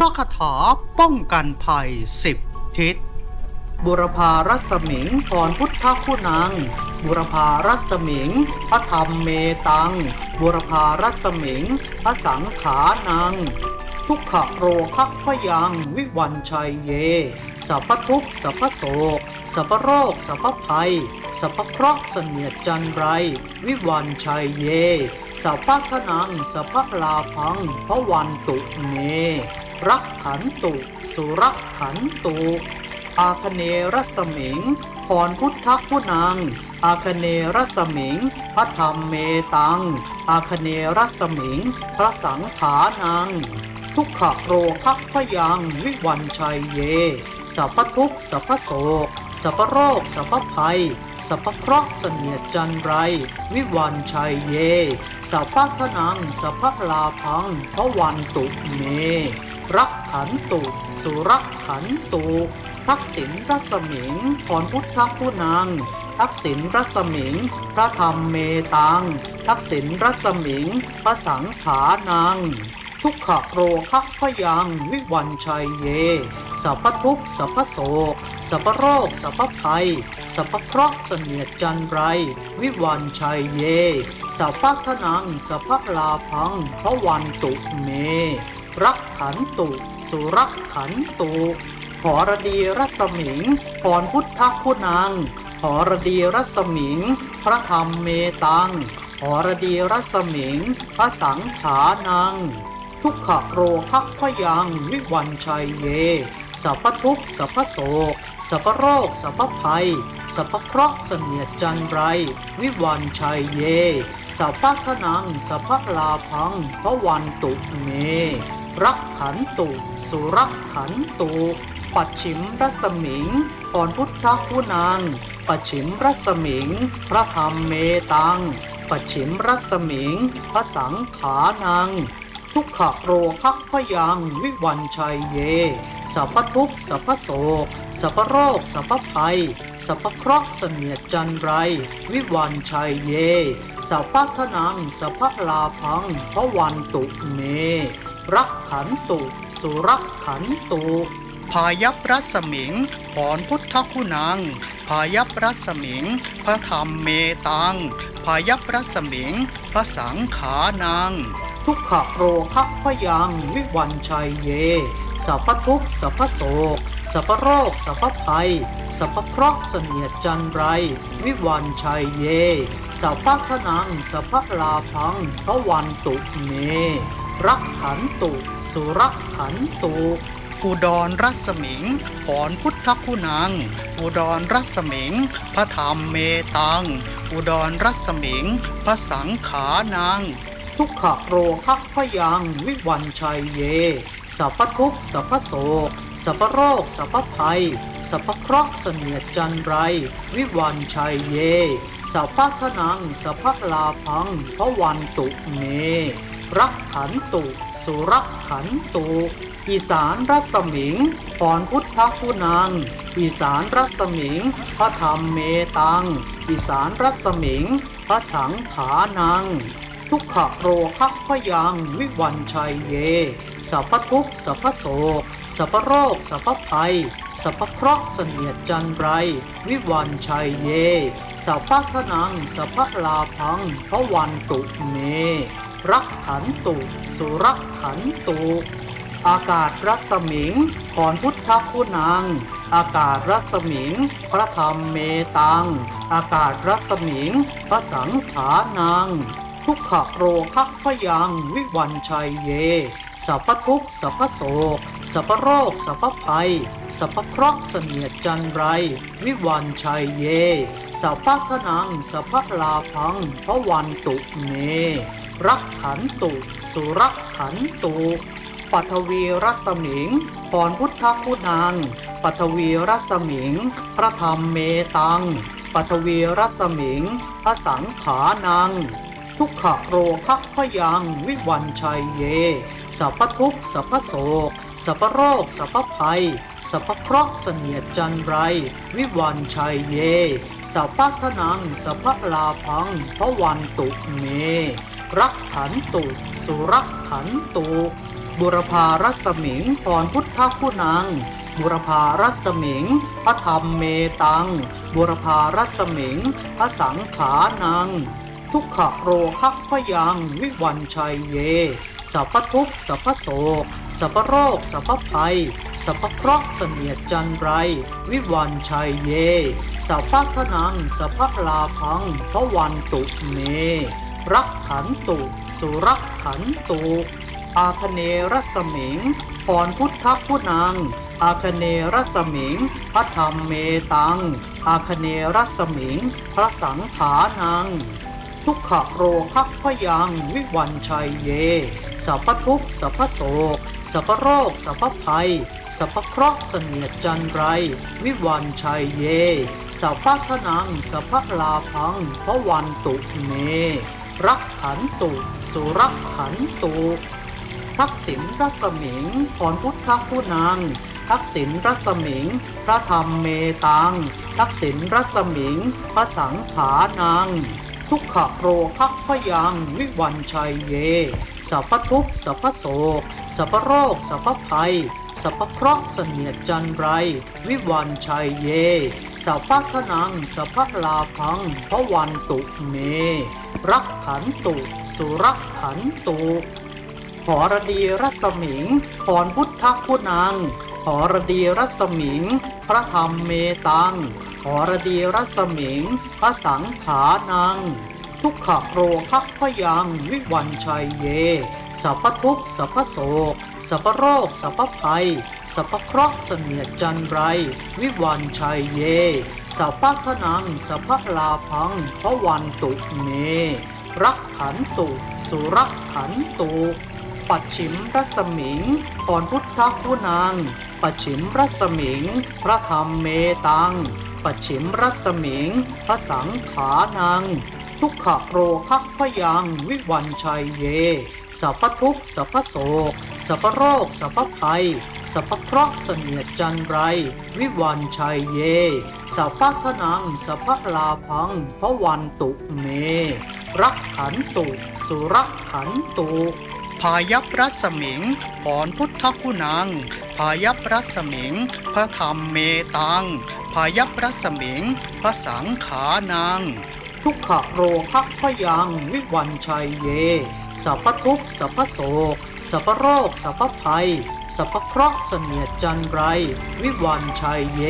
พระคาถาป้องกันภัยสิบทิศ บุรพารัศมิงพรพุทธคุณัง บุรพารัศมิง พระธรรมเมตัง บุรพารัศมิง พระสังขานัง ทุกขโรคะพยังวิวันชัยเย สัพพทุกสัพพโศกสัพโรคสัพภัย สัพเคราะห์เสนียดจันไร วิวันชัยเย สัพพทนัง สัพพลาพังพระวันตุเม รักขันตุ สุรักขันตุ อาคเนรัศมิงพรพุทธคุณัง อาคเนรัศมิง พระธรรมเมตัง อาคเนรัศมิง พระสังขานัง ทุกขโรคะพยัง วิวันชัยเย สัพพทุกสัพพโศกสัพพโรคสัพพภัย สัพพเคราะห์เสนียดจันไร วิวันชัยเย สัพพทนัง สัพพลาพังพระวันตุเม รักขันตุ สุรักขันตุทักษิณรัศมิงพรพุทธคุณัง ทักษิณรัศมิง พระธรรมเมตัง ทักษิณรัศมิง พระสังขานัง ทุกขโรคะพยังวิวันชัยเย สัพพทุกสัพพโศกสัพพโรคสัพพภัย สัพพเคราะห์เสนียดจันไร วิวันชัยเย สัพพทนังสัพพลาพังพระวันตุเม รักขันตุ สุรักขันตุหอรดีรัศมิงพรพุทธคุณังหอรดีรัศมิง พระธรรมเมตังหอรดีรัศมิง พระสังขานัง ทุกขะโรคะพยังวิวันชัยเย สัพพทุกสัพพโศก สัพพโรค สัพพภัย สัพพเคราะห์เสนียดจันไร วิวันชัยเย สัพพทนัง สัพพลาพังพระวันตุเม รักขันตุ สุรักขันตุ ปัจฉิมรัศมิงพรพุทธคุณัง ปัจฉิมรัศมิง พระธรรมเมตัง ปัจฉิมรัศมิง พระสังขานัง ทุกขะโรคะพยังวิวันชัยเย สัพพทุกสัพพโศกสัพพโรคสัพพภัย สัพพเคราะห์เสนียดจันไร วิวันชัยเย สัพพทนังสัพพลาพังพระวันตุเม รักขันตุ สุรักขันตุ พายัพรัศมิงพรพุทธคุณัง พายัพรัศมิง พระธรรมเมตัง พายัพรัศมิง พระสังขานัง ทุกขโรคะพยังวิวันชัยเย สัพพทุกสัพพโศก สัพพโรค สัพพภัย สัพพเคราะห์เสนียดจันไร วิวันชัยเย สัพพทนัง สัพพลาพังพระวันตุเม รักขันตุ สุรักขันตุอุดรรัศมิงพรพุทธคุณัง อุดรรัศมิง พระธรรมเมตัง อุดรรัศมิง พระสังขานัง ทุกขโรคะพยังวิวันชัยเย สัพพทุกสัพพโศกสัพพโรคสัพพภัย สัพพเคราะห์เสนียดจันไร วิวันชัยเย สัพพทนังสัพพลาพังพระวันตุเม รักขันตุ สุรักขันตุอีสานรัศมิงพรพุทธคุณัง อีสานรัศมิง พระธรรมเมตัง อีสานรัศมิง พระสังขานัง ทุกขะโรคะพยังวิวันชัยเย สัพทุกสัพโศกสัพโรคสัพภัยสัพเคราะห์เสนียดจันไร วิวันชัยเย สัพพทนังสัพลาพังพระวันตุเม รักขันตุ สุรักขันตุ อากาศรัศมิงพรพุทธคุณัง อากาศรัศมิง พระธรรมเมตัง อากาศรัศมิง พระสังขานัง ทุกขโรคะพยังวิวันชัยเย สัพพทุกสัพพโศก สัพพโรค สัพพภัย สัพพเคราะห์เสนียดจันไร วิวันชัยเย สัพพทนัง สัพพลาพังพระวันตุเม รักขันตุ สุรักขันตุปัทวีรัศมิงพรพุทธคุณังปัทวีรัศมิง พระธรรมเมตังปัทวีรัศมิง พระสังขานัง ทุกขโรคะพยังวิวันชัยเย สัพทุกสัพโศก สัพโรค สัพภัย สัพเคราะห์เสนียดจันไร วิวันชัยเย สัพพทนัง สัพพลาพังพระวันตุเม รักขันตุ สุรักขันตุ บุรพารัศมิงพรพุทธคุณังบุรพารัศมิง พระธรรมเมตัง บุรพารัศมิง พระสังขานัง ทุกขะโรคะพยังวิวันชัยเย สัพพทุกสัพพโศกสัพพโรค สัพพภัย สัพพเคราะห์เสนียดจันไร วิวันชัยเย สัพพทนัง สัพพลาพังพระวันตุเม รักขันตุ สุรักขันตุ อาคเนรสมิงพรพุทธคุณัง อาคเนรสมิงพระธรรมเมตัง อาคเนรสมิงพระสังขานัง ทุกขโรคะพยังวิวันชัยเย สัพพทุกสัพพโศก สัพพโรค สัพพภัย สัพพเคราะห์เสนียดจันไร วิวันชัยเย สัพพทนัง สัพพลาพังพระวันตุเม รักขันตุ สุรักขันตุทักษิณรัศมิงพรพุทธคุณัง ทักษิณรัศมิง พระธรรมเมตัง ทักษิณรัศมิง พระสังขานัง ทุกขโรคะพยังวิวันชัยเย สัพพทุกสัพพโศกสัพพโรคสัพพภัยสัพพเคราะห์เสนียดจันไร วิวันชัยเย สัพพทนังสัพพลาพังพระวันตุเม รักขันตุ สุรักขันตุหอรดีรัศมิงพรพุทธคุณังหอรดีรัศมิง พระธรรมเมตัง รดีรัศมิงพระสังขานัง ทุกขโครคะพยังวิวันชัยเย สัพทุกสัพโศก สัพโรค สัพภัย สัพเคราะห์เสนียดจันไร วิวันชัยเย สัพพทนัง สัพพลาพังพระวันตุเม รักขันตุ สุรักขันตุ ปัจฉิมรัศมิงพรพุทธคุณังปัจฉิมรัศมิง พระธรรมเมตัง ปัจฉิมรัศมิงพระสังขานัง ทุกขโรคะพยังวิวันชัยเยสัพทุกสัพโศกสัพโรคสัพภัยสัพเคราะห์เสนียดจันไร วิวันชัยเยสัพพทนังสัพพลาพังพระวันตุเม รักขันตุ สุรักขันตุ พายัพรัศมิงพรพุทธคุณัง พายัพรัศมิง พระธรรมเมตัง พายัพรัศมิง พระสังขานัง ทุกขโรคะพยัง วิวันชัยเย สัพพทุกสัพพโศก สัพพโรค สัพพภัย สัพพเคราะห์เสนียดจันไร วิวันชัยเย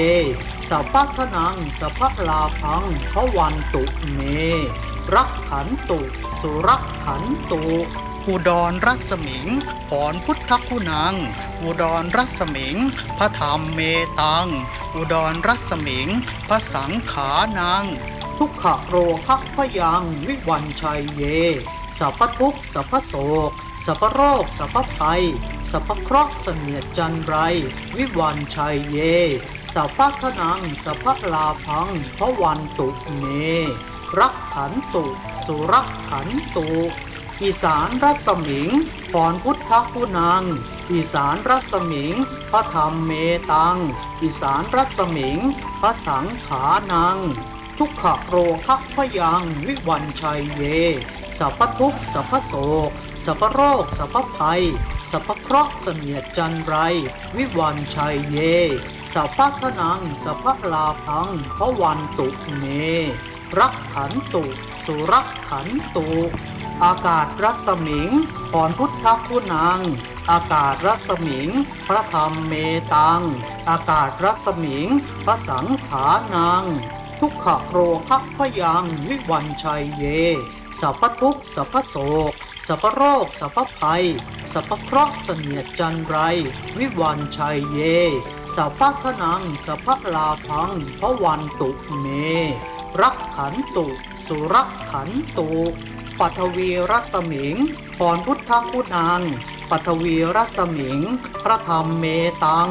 สัพพทนัง สัพพลาพังพระวันตุเมรักขันตุ สุรักขันตุ อุดรรัศมิงพรพุทธคุณัง อุดรรัศมิง พระธรรมเมตัง อุดรรัศมิง พระสังขานัง ทุกขโรคะพยัง วิวันชัยเย สัพพทุกสัพพโศก สัพพโรค สัพพภัย สัพพเคราะห์เสนียดจันไร วิวันชัยเย สัพพทนัง สัพพลาพังพระวันตุเมรักขันตุ สุรักขันตุ อีสานรัศมิงพรพุทธคุณัง อีสานรัศมิง พระธรรมเมตัง อีสานรัศมิง พระสังขานัง ทุกขโรคะพยังวิวันชัยเย สัพพทุกสัพโศก สัพโรค สัพภัย สัพเคราะห์เสนียดจันไร วิวันชัยเย สัพพทนัง สัพพลาพังพระวันตุเม รักขันตุ สุรักขันตุ อากาศรัศมิงพรพุทธคุณัง อากาศรัศมิง พระธรรมเมตัง อากาศรัศมิง พระสังขานัง ทุกขโรคะพยังวิวันชัยเย สัพพทุกสัพพโศก สัพพโรค สัพพภัย สัพพเคราะห์เสนียดจันไร วิวันชัยเย สัพพทนัง สัพพลาพังพระวันตุเม รักขันตุ สุรักขันตุ ปัทวีรัศมิงพรพุทธคุณัง ปัทวีรัศมิง พระธรรมเมตัง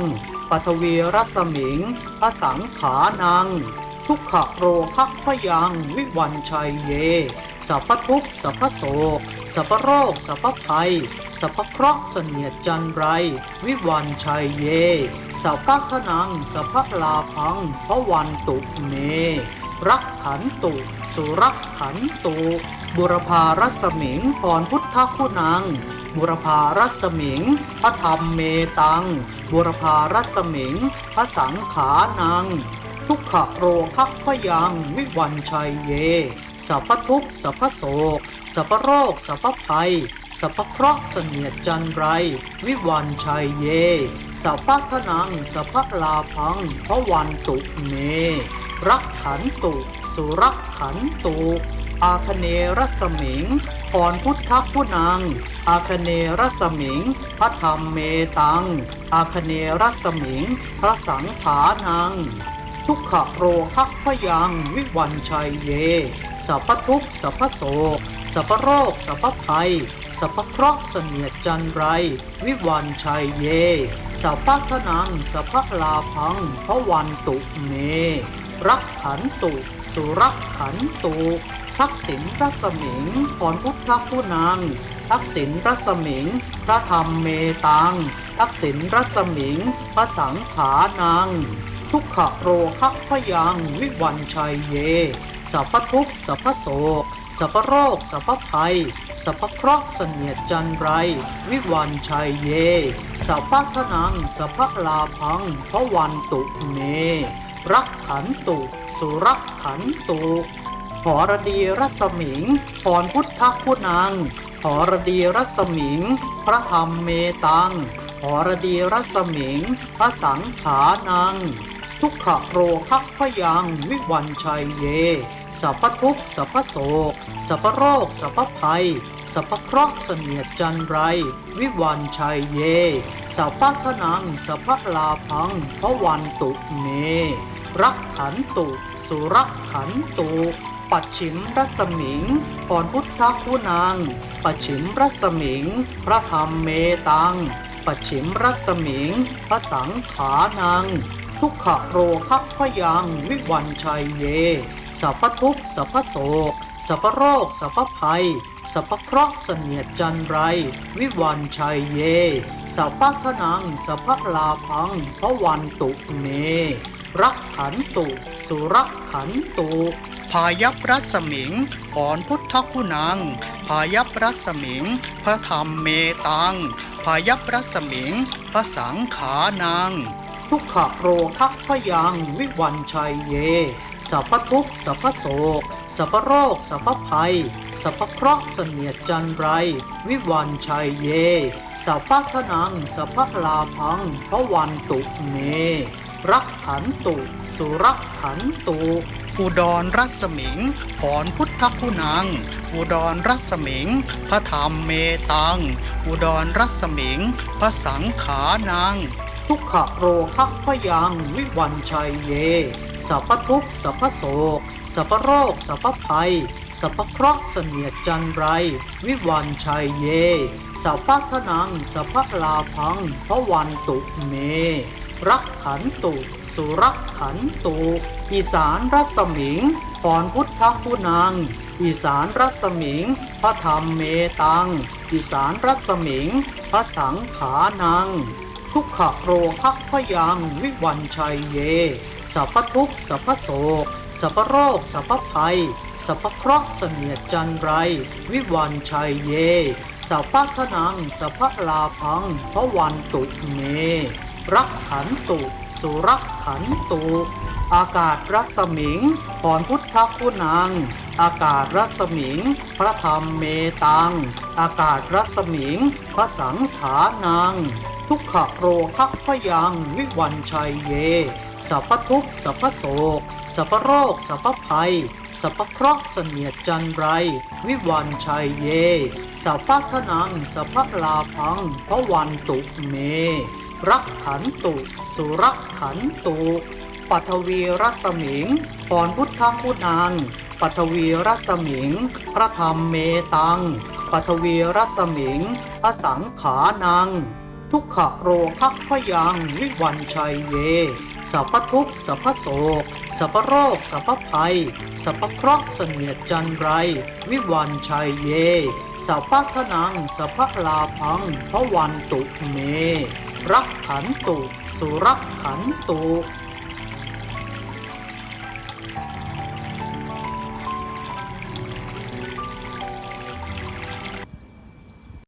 ปัทวีรัศมิง พระสังขานัง ทุกขโรคะพยังวิวันชัยเย สัพพทุกสัพพโศกสัพโรคสัพพภัยสัพเคราะห์เสนียดจันไร วิวันชัยเย สัพพทนัง สัพพลาพังพระวันตุเม รักขันตุ สุรักขันตุ บุรพารัศมิงพรพุทธคุณัง บุรพารัศมิง พระธรรมเมตัง บุรพารัศมิง พระสังขานัง ทุกขโรคะพยังวิวันชัยเย สัพพทุกสัพพโศก สัพพโรค สัพพภัยสัพพเคราะห์เสนียดจันไร วิวันชัยเย สัพพทนัง สัพพลาพังพระวันตุเม รักขันตุ สุรักขันตุ อาคเนรสมิงพรพุทธพุนัง อาคเนรสมิง พระธรรมเมตัง อาคเนรสมิง พระสังขานัง ทุกขโรคะพยังวิวันชัยเย สัพทุกสัพโศกสัพโรคสัพภัยสัพเคราะห์เสนียดจันไร วิวันชัยเย สัพพทนังสัพพลาพังพระวันตุเม รักขันตุ สุรักขันตุ ทักษิณรัศมิงพรพุทธผู้นางทักษิณรัศมิง พระธรรมเมตัง ทักษิณรัศมิง พระสังขานังทุกขโรคะพยังวิวันชัยเย สัพทุกสัพโศกสัพโรค สัพภัย สัพเคราะห์เสนียดจันไร วิวันชัยเย สัพพทนัง สัพลาพังพระวันตุเม รักขันตุ สุรักขันตุ อรดีรัศมิงพรพุทธคุณังหอรดีรัศมิง พระธรรมเมตังหอรดีรัศมิง พระสังขานัง ทุกขโรคะพยังวิวันชัยเย สัพทุกสัพโศก สัพโรค สัพภัย สัพเคราะห์เสนียดจันไร วิวันชัยเย สัพพทนัง สัพพลาพังพระวันตุเม รักขันตุ สุรักขันตุ ปัจฉิมรัศมิงพรพุทธคุณัง ปัจฉิมรัศมิง พระธรรมเมตัง ปัจฉิมรัศมิง พระสังขานัง ทุกขโรคะพยังวิวันชัยเย สัพทุกสัพโศก สัพโรค สัพภัย สัพเคราะห์เสนียดจันไร วิวันชัยเย สัพพทนัง สัพพลาพังพระวันตุเมรักขันตุ สุรักขันตุ พายัพรัศมิงพรพุทธคุณัง พายัพรัศมิง พระธรรมเมตัง พายัพรัศมิง พระสังขานัง ทุกขโรคะพยังวิวันชัยเย สัพพทุกสัพพโศก สัพพโรค สัพพภัย สัพพเคราะห์เสนียดจันไร วิวันชัยเย สัพพทนัง สัพพลาพังพระวันตุเมรักขันตุ สุรักขันตุ อุดรรัศมิงพรพุทธคุณัง อุดรรัศมิง พระธรรมเมตัง อุดรรัศมิง พระสังขานัง ทุกขโรคะพยังวิวันชัยเย สัพพทุกสัพพโศก สัพพโรค สัพพภัย สัพพเคราะห์เสนียดจันไร วิวันชัยเย สัพพทนัง สัพพลาพังพระวันตุเม รักขันตุ สุรักขันตุ อีสานรัศมิงพรพุทธคุณัง อีสานรัศมิง พระธรรมเมตัง อีสานรัศมิง พระสังขานัง ทุกขโรคะพยังวิวันชัยเย สัพพทุกสัพพโศกสัพพโรคสัพพภัยสัพพเคราะห์เสนียดจันไร วิวันชัยเย สัพพทนัง สัพพลาพังพระวันตุเม รักขันตุ สุรักขันตุ อากาศรัศมิงพรพุทธคุณัง อากาศรัศมิง พระธรรมเมตัง อากาศรัศมิง พระสังขานัง ทุกขโรคะพยังวิวันชัยเย สัพทุกสัพโศก สัพโรค สัพภัยสัพเคราะห์เสนียดจันไร วิวันชัยเย สัพพทนัง สัพพลาพังพระวันตุเม รักขันตุ สุรักขันตุปัทวีรัศมิงพรพุทธคุณังปัทวีรัศมิง พระธรรมเมตังปัทวีรัศมิงพระสังขานัง ทุกขโรคะพยังวิวันชัยเย สัพทุกสัพโศกสัพโรคสัพภัย สัพเคราะห์เสนียดจันไร วิวันชัยเย สัพพทนังสัพลาพังพระวันตุเม รักขันตุ สุรักขันตุ